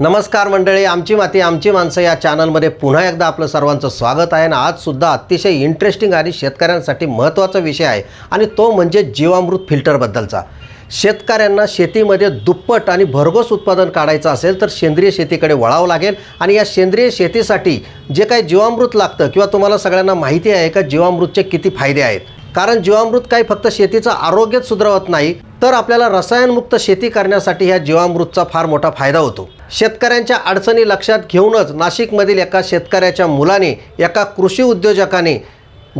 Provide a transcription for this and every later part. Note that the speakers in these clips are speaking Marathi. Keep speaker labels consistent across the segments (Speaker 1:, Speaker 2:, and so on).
Speaker 1: नमस्कार मंडळी आमची माती आमची माणसं या चॅनलमध्ये पुन्हा एकदा आपलं सर्वांचं स्वागत आहे आणि आजसुद्धा अतिशय इंटरेस्टिंग आणि शेतकऱ्यांसाठी महत्त्वाचा विषय आहे आणि तो म्हणजे जीवामृत फिल्टरबद्दलचा शेतकऱ्यांना शेतीमध्ये दुप्पट आणि भरघोस उत्पादन काढायचं असेल तर सेंद्रिय शेतीकडे वळावं लागेल आणि या सेंद्रिय शेतीसाठी जे काही जीवामृत लागतं किंवा तुम्हाला सगळ्यांना माहिती आहे का जीवामृतचे किती फायदे आहेत? कारण जीवामृत काही फक्त शेतीचं आरोग्यच सुधारवत नाही तर आपल्याला रसायनमुक्त शेती करण्यासाठी ह्या जीवामृतचा फार मोठा फायदा होतो. शेतकऱ्यांच्या अडचणी लक्षात घेऊनच नाशिकमधील एका शेतकऱ्याच्या मुलाने एका कृषी उद्योजकाने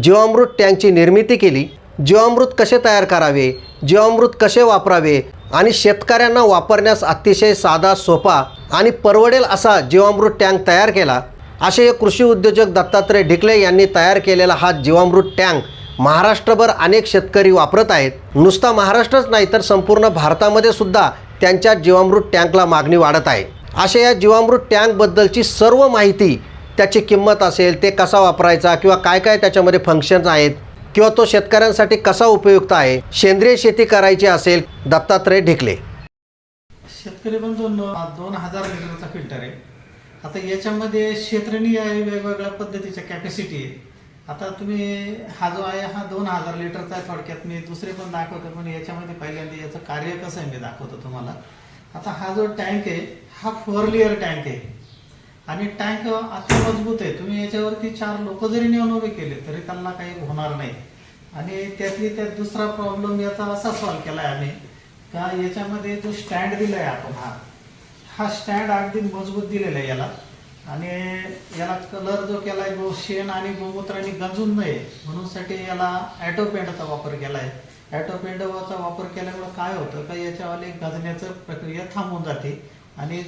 Speaker 1: जीवामृत टँकची निर्मिती केली. जीवामृत कसे तयार करावे? जीवामृत कसे वापरावे? आणि शेतकऱ्यांना वापरण्यास अतिशय साधा सोपा आणि परवडेल असा जीवामृत टँक तयार केला. असे हे कृषी उद्योजक दत्तात्रय ढिकले यांनी तयार केलेला हा जीवामृत टँक महाराष्ट्रभर अनेक शेतकरी वापरत आहेत. नुसता महाराष्ट्रच नाही तर संपूर्ण भारतामध्ये सुद्धा त्यांच्या जीवामृत टँकला मागणी वाढत आहे. अशा या जीवामृत टँकबद्दलची सर्व माहिती त्याची किंमत असेल ते कसा वापरायचा किंवा काय काय त्याच्यामध्ये फंक्शन्स आहेत किंवा तो शेतकऱ्यांसाठी कसा उपयुक्त आहे सेंद्रिय शेती करायची असेल दत्तात्रय ढिकले.
Speaker 2: शेतकरी बंधूंनो दोन हजार लिटरचा फिल्टर आहे. आता याच्यामध्ये क्षेत्रनीय आहे वेगवेगळ्या पद्धतीच्या कॅपॅसिटी आहे. आता तुम्ही हा जो आहे हा दोन हजार लिटरचा आहे थोडक्यात. मी दुसरे पण दाखवतो पण याच्यामध्ये पहिल्यांदा याचं कार्य कसं आहे मी दाखवतो तुम्हाला. आता हा जो टँक आहे हा फोर लेअर टँक आहे. आणि टँक आता मजबूत आहे. तुम्ही याच्यावरती चार लोक जरी नेऊन उभे केले तरी त्यांना काही होणार नाही. आणि त्यातली त्यात दुसरा प्रॉब्लेम याचा असा सॉल्व्ह केला आहे आम्ही का याच्यामध्ये जो स्टँड दिलाय आपण हा हा स्टँड अगदी मजबूत दिलेला आहे याला. आणि याला कलर जो केलाय गो शेण आणि गोमूत्राने गंजून नये म्हणून साठी याला ॲटो पेंटचा वापर केलाय. आहे ॲटोपेंडोवाचा वापर केल्यामुळे काय होतं का याच्यावाले गजण्याचं प्रक्रिया थांबून जाते आणि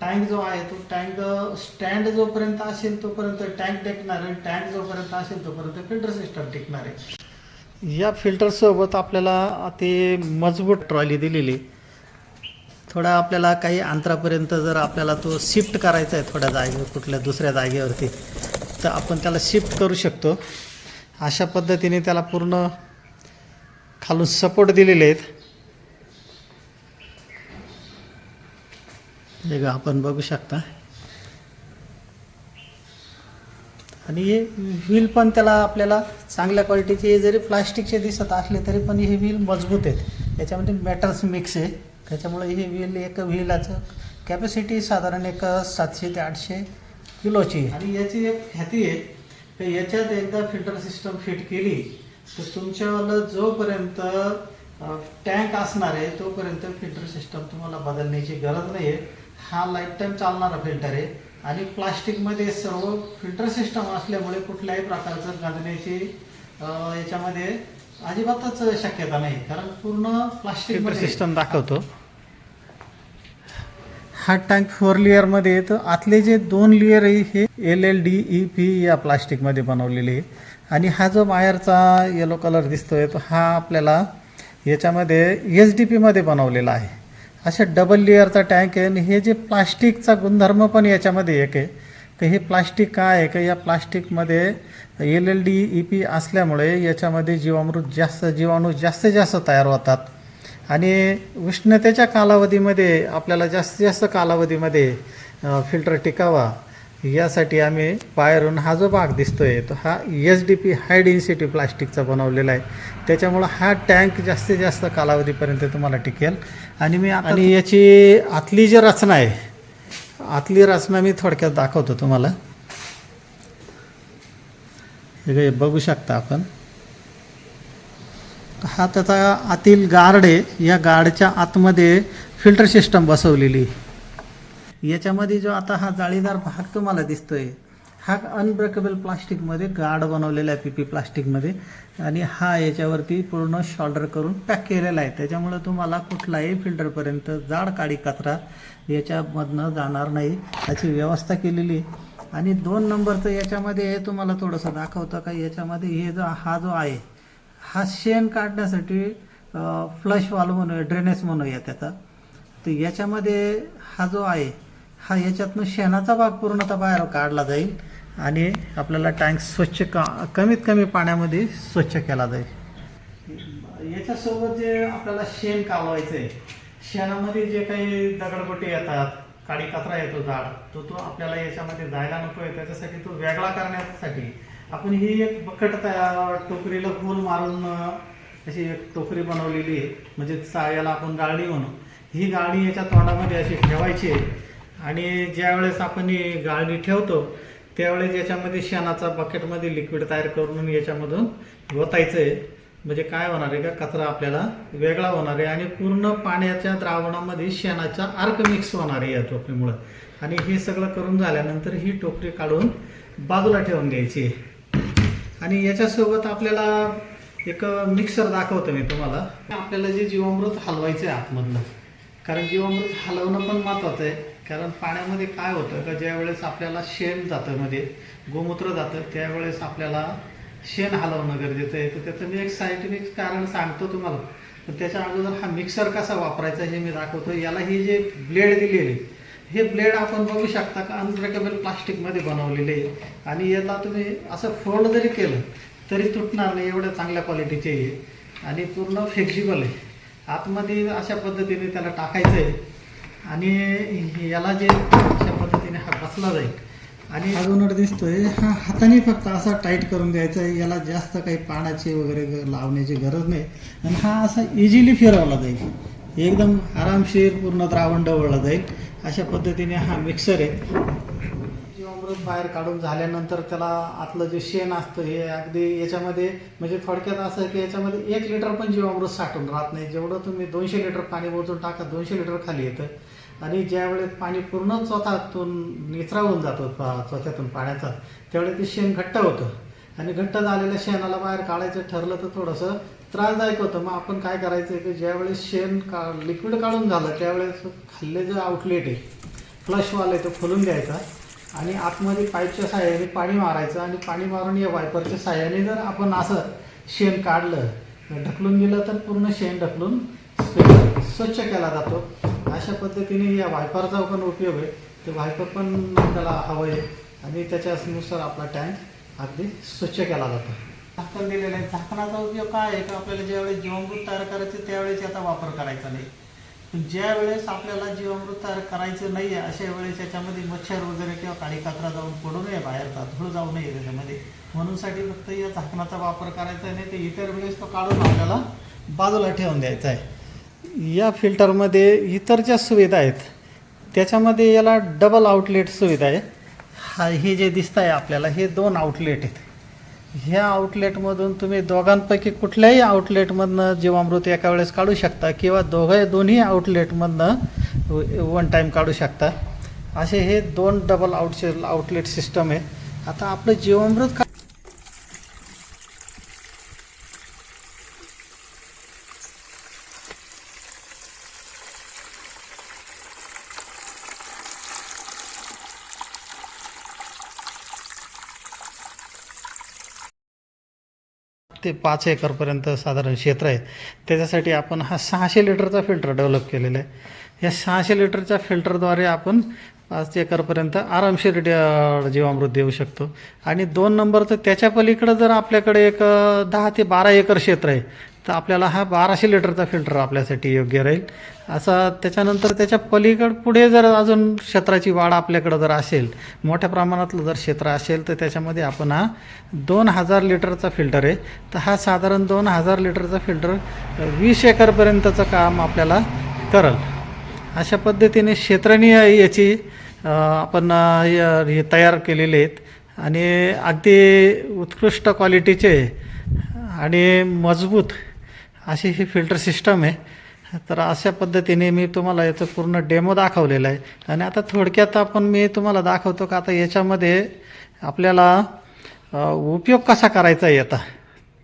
Speaker 2: टँक जो आहे तो टँक स्टँड जोपर्यंत असेल तोपर्यंत टँक टेकणार आहे टँक जोपर्यंत असेल तोपर्यंत फिल्टर सिस्टम टिकणार आहे. या फिल्टरसोबत आपल्याला ते मजबूत ट्रॉली दिलेली. थोडा आपल्याला काही अंतरापर्यंत जर आपल्याला तो शिफ्ट करायचा आहे थोड्या जागेवर कुठल्या दुसऱ्या जागेवरती तर आपण त्याला शिफ्ट करू शकतो. अशा पद्धतीने त्याला पूर्ण खालून सपोर्ट दिलेले आहेत. हे बघा, आपण बघू शकता. आणि हे व्हील पण त्याला आपल्याला चांगल्या क्वालिटीचे जरी प्लास्टिकचे दिसत असले तरी पण हे व्हील मजबूत आहेत. याच्यामध्ये मेटल्स मिक्स आहे. त्याच्यामुळे हे व्हील एक व्हीलाचं कॅपॅसिटी साधारण एक सातशे ते आठशे किलोची आणि याची एक ख्याती आहे की याच्यात एकदा फिल्टर सिस्टम फिट केली तर तुमच्यावाला जोपर्यंत टँक असणार आहे तोपर्यंत फिल्टर सिस्टम तुम्हाला बदलण्याची गरज नाही आहे हा लाईफ टाईम चालणारा फिल्टर आहे. आणि प्लास्टिकमध्ये सर्व फिल्टर सिस्टम असल्यामुळे कुठल्याही प्रकारचं गाजण्याची याच्यामध्ये अजिबातच शक्यता नाही. कारण पूर्ण प्लास्टिक सिस्टम दाखवतो. हा टँक फोर लेअरमध्ये येतो आतले जे दोन लेअर आहे हे L L D E P या प्लास्टिकमध्ये बनवलेले आहे. आणि हा जो बाहेरचा येलो कलर दिसतोय तो हा आपल्याला याच्यामध्ये एच डी पीमध्ये बनवलेला आहे. अशा डबल लेअरचा टँक आहे आणि हे जे प्लास्टिकचा गुणधर्म पण याच्यामध्ये एक आहे. की हे प्लास्टिक काय आहे? का या प्लास्टिकमध्ये L L D E P असल्यामुळे याच्यामध्ये जीवामृत जास्त जीवाणू जास्तीत जास्त तयार होतात. आणि उष्णतेच्या कालावधीमध्ये आपल्याला जास्तीत जास्त कालावधीमध्ये फिल्टर टिकावा. यासाठी आम्ही बाहेरून हा जो भाग दिसतोय तो हा H D P high density प्लास्टिकचा बनवलेला आहे. त्याच्यामुळं हा टँक जास्तीत जास्त कालावधीपर्यंत तुम्हाला टिकेल. आणि मी आणि याची आतली जी रचना आहे आतली रचना मी थोडक्यात दाखवतो तुम्हाला. हे बघू शकता आपण. हा त्याचा आतील गार्ड आहे. या गार्डच्या आतमध्ये फिल्टर सिस्टम बसवलेली आहे. याच्यामध्ये जो आता हा जाळीदार भाग तुम्हाला दिसतोय हा अनब्रेकेबल प्लास्टिकमध्ये गार्ड बनवलेला आहे पी पी प्लास्टिकमध्ये आणि हा याच्यावरती पूर्ण शॉल्डर करून पॅक केलेला आहे. त्याच्यामुळं तुम्हाला कुठलाही फिल्टरपर्यंत जाड काळी कचरा याच्यामधनं जाणार नाही याची व्यवस्था केलेली आहे. आणि दोन नंबरचं याच्यामध्ये हे तुम्हाला थोडंसं दाखवतं का? याच्यामध्ये हे जो हा जो आहे हा शेण काढण्यासाठी फ्लश वाल म्हणूया ड्रेनेज म्हणूया त्याचा. तर याच्यामध्ये हा जो आहे हा याच्यातनं शेणाचा भाग पूर्णतः बाहेर काढला जाईल आणि आपल्याला टँक स्वच्छ का कमीत कमी पाण्यामध्ये स्वच्छ केला जाईल. याच्यासोबत जे आपल्याला शेण कालवायचं आहे शेणामध्ये जे काही दगडगोटे येतात काळी कचरा येतो झाड तो तो आपल्याला याच्यामध्ये जायला नको आहे त्याच्यासाठी तो वेगळा करण्यासाठी आपण ही एक बकट तयार टोकरीला गोल मारून अशी एक टोकरी बनवलेली आहे म्हणजे चा- याला आपण गाळणी म्हणू. ही गाळणी याच्या तोंडामध्ये अशी ठेवायची आहे आणि ज्या वेळेस आपण ही गाळणी ठेवतो त्यावेळेस याच्यामध्ये शेणाचा बकेटमध्ये लिक्विड तयार करून याच्यामधून ओतायचं आहे. म्हणजे काय होणार आहे का? कचरा आपल्याला वेगळा होणार आहे आणि पूर्ण पाण्याच्या द्रावणामध्ये शेणाचा अर्क मिक्स होणार आहे या टोपलीमुळं आणि हे सगळं करून झाल्यानंतर ही टोकरी काढून बाजूला ठेवून द्यायची आहे. आणि याच्यासोबत आपल्याला एक मिक्सर दाखवतो मी तुम्हाला. आपल्याला जे जीवामृत हलवायचं आहे आतमधलं. कारण जीवामृत हलवणं पण महत्वाचं आहे. कारण पाण्यामध्ये काय होतं का ज्या वेळेस आपल्याला शेण जातं मध्ये गोमूत्र जातं त्यावेळेस आपल्याला शेण हलवणं गरजेचं आहे. तर त्याचं मी एक सायंटिफिक कारण सांगतो तुम्हाला. तर त्याच्या अगोदर हा मिक्सर कसा वापरायचा हे मी दाखवतो. याला ही जे ब्लेड दिलेली हे ब्लेड आपण बघू शकता का अनब्रेकेबल प्लास्टिकमध्ये बनवलेले आहे. आणि याला तुम्ही असं फोल्ड जरी केलं तरी तुटणार नाही एवढ्या चांगल्या क्वालिटीचे आहे. आणि पूर्ण फ्लेक्झिबल आहे. आतमध्ये अशा पद्धतीने त्याला टाकायचं आहे. आणि याला जे अशा पद्धतीने हा बसला जाईल. आणि हा जो नट दिसतोय हा हाताने फक्त असा टाईट करून द्यायचा आहे. याला जास्त काही पाण्याची वगैरे लावण्याची गरज नाही. आणि हा असा इझिली फिरवला जाईल. एकदम आरामशीर पूर्ण द्रावण डवळला जाईल. अशा पद्धतीने हा मिक्सर आहे. जीवामृत बाहेर काढून झाल्यानंतर त्याला आतलं जे शेण असतं हे अगदी याच्यामध्ये म्हणजे थोडक्यात असं की याच्यामध्ये एक लिटर पण जीवामृत साठून राहत नाही. जेवढं तुम्ही दोनशे लिटर पाणी मोजून टाका दोनशे लिटर खाली येतं. आणि ज्यावेळेस पाणी पूर्ण स्वतःतून निचरावून जातो पा- पाण्याचा त्यावेळेस ते शेण घट्ट होतं. आणि घट्ट झालेल्या शेणाला बाहेर काढायचं ठरलं तर थोडंसं त्रासदायक होतं. मग आपण काय करायचं की ज्यावेळेस शेण का लिक्विड काढून झालं त्यावेळेस खाल्ले जो आउटलेट आहे फ्लशवाला आहे तो खोलून द्यायचा आणि आतमध्ये पाईपच्या साह्याने पाणी मारायचं आणि पाणी मारून या वायपरच्या साह्याने जर आपण असं शेण काढलं ढकलून गेलं तर पूर्ण शेण ढकलून स्व- स्वच्छ केला जातो. अशा पद्धतीने या वायपरचा पण उपयोग आहे. ते वायपर पण आपल्याला हवं आहे आणि त्याच्यानुसार आपला टँक अगदी स्वच्छ केला जातो. झाकण दिलेलं आहे. झाकणाचा उपयोग काय आहे? का आपल्याला ज्यावेळेस जीवामृत तयार करायचं त्यावेळेस याचा वापर करायचा नाही. पण ज्या वेळेस आपल्याला जीवामृत तयार करायचं नाही आहे अशा वेळेस याच्यामध्ये मच्छर वगैरे किंवा काळी कचरा जाऊन पडू नये बाहेरचा धूळ जाऊ नये त्याच्यामध्ये. म्हणूनसाठी फक्त या झाकणाचा वापर करायचा नाही तर इतर वेळेस तो काढून आपल्याला बाजूला ठेवून द्यायचा आहे. या फिल्टरमध्ये इतर ज्या सुविधा आहेत त्याच्यामध्ये याला डबल आउटलेट सुविधा आहे. हा हे जे दिसत आहे आपल्याला हे दोन आउटलेट आहेत. ह्या आउटलेटमधून तुम्ही दोघांपैकी कुठल्याही आउटलेटमधनं जीवामृत एका वेळेस काढू शकता किंवा दोघे दोन्ही आउटलेटमधनं वन टाईम काढू शकता. असे हे दोन डबल आउटचे आउटलेट सिस्टम आहे आता आपलं जीवामृत का ते पाच एकरपर्यंत साधारण क्षेत्र आहे त्याच्यासाठी आपण हा सहाशे लिटरचा फिल्टर डेव्हलप केलेला आहे. या सहाशे लिटरच्या फिल्टरद्वारे आपण पाच एकरपर्यंत आरामशीर जीवामृत देऊ शकतो. आणि दोन नंबर तर त्याच्या पलीकडं जर आपल्याकडे एक दहा ते बारा एकर क्षेत्र आहे तर आपल्याला हा बाराशे लिटरचा फिल्टर आपल्यासाठी योग्य राहील. असा त्याच्यानंतर त्याच्या पलीकड पुढे जर अजून क्षेत्राची वाढ आपल्याकडं जर असेल मोठ्या प्रमाणातलं जर क्षेत्र असेल तर त्याच्यामध्ये आपण हा दोन हजार लिटरचा फिल्टर आहे. तर हा साधारण दोन हजार लिटरचा फिल्टर वीस एकरपर्यंतचं काम आपल्याला करल. अशा पद्धतीने क्षेत्रनीय याची आपण हे तयार केलेले आहेत. आणि अगदी उत्कृष्ट क्वालिटीचे आणि मजबूत अशी ही फिल्टर सिस्टम आहे. तर अशा पद्धतीने मी तुम्हाला याचं पूर्ण डेमो दाखवलेला आहे. आणि आता थोडक्यात आपण मी तुम्हाला दाखवतो का आता याच्यामध्ये आपल्याला उपयोग कसा करायचा येता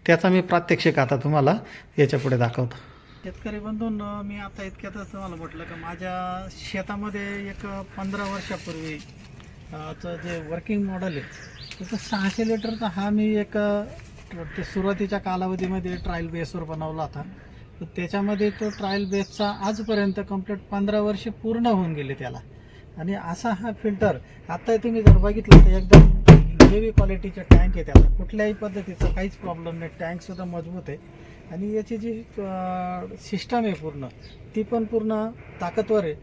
Speaker 2: त्याचा मी प्रात्यक्षिक आता तुम्हाला याच्यापुढे दाखवतो. शेतकरी बंधून मी आता इतक्यातच तुम्हाला म्हटलं का माझ्या शेतामध्ये एक पंधरा वर्षापूर्वी चं जे वर्किंग मॉडेल आहे त्याचं सहाशे लिटरचा हा मी एक ते सुरुवातीच्या कालावधीमध्ये ट्रायल बेसवर बनवला होता. तर त्याच्यामध्ये तो ट्रायल बेसचा आजपर्यंत कंप्लीट पंधरा वर्ष पूर्ण होऊन गेले त्याला. आणि असा हा फिल्टर आता तुम्ही जर बघितलं तर एकदम हेवी क्वालिटीचे टँक आहे त्याला. कुठल्याही पद्धतीचा काहीच प्रॉब्लेम नाही. टँकसुद्धा मजबूत आहे. आणि याची जी सिस्टम आहे पूर्ण ती पण पूर्ण ताकदवर आहे.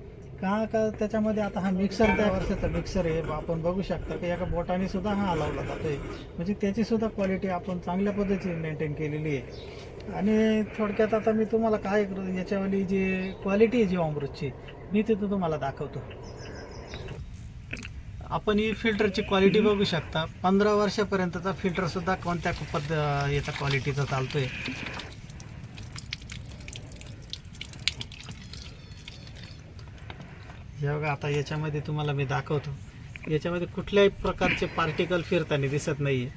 Speaker 2: का? का त्याच्यामध्ये आता हा मिक्सर त्या वर्षाचा मिक्सर आहे आपण बघू शकता की एका बोटाने सुद्धा हा हलवला जातोय. म्हणजे त्याची सुद्धा क्वालिटी आपण चांगल्या पद्धतीने मेंटेन केलेली आहे. आणि थोडक्यात आता मी तुम्हाला काय करू याच्यावाली जी क्वालिटी आहे जी अमृतची मी तिथं तुम्हाला दाखवतो. आपण ही फिल्टरची क्वालिटी बघू शकता. पंधरा वर्षापर्यंतचा फिल्टरसुद्धा कोणत्या पद्ध याचा क्वालिटीचा चालतो आहे हे बघा आता याच्यामध्ये तुम्हाला मी दाखवतो. याच्यामध्ये कुठल्याही प्रकारचे पार्टिकल फिरताना दिसत नाहीये.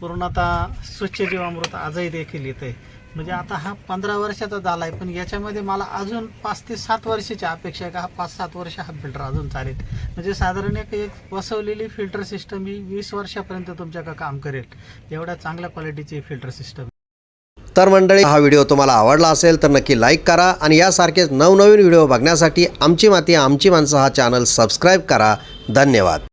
Speaker 2: पूर्ण आता स्वच्छ जीवामृत आजही देखील येत आहे. म्हणजे आता हा पंधरा वर्षाचा झाला आहे पण याच्यामध्ये मला अजून पाच ते सात वर्षाची अपेक्षा आहे का हा पाच सात वर्ष हा फिल्टर अजून चालेल. म्हणजे साधारण एक एक बसवलेली फिल्टर सिस्टम ही वीस वर्षापर्यंत तुमच्याकडं काम करेल. एवढ्या चांगल्या क्वालिटीची फिल्टर सिस्टम
Speaker 1: तर मंडळी हा व्हिडिओ तुम्हाला आवडला असेल तर नक्की लाईक करा आणि यासारखेच नवनवीन व्हिडिओ बघण्यासाठी आमची माती आमची माणसं हा चॅनल सबस्क्राईब करा. धन्यवाद.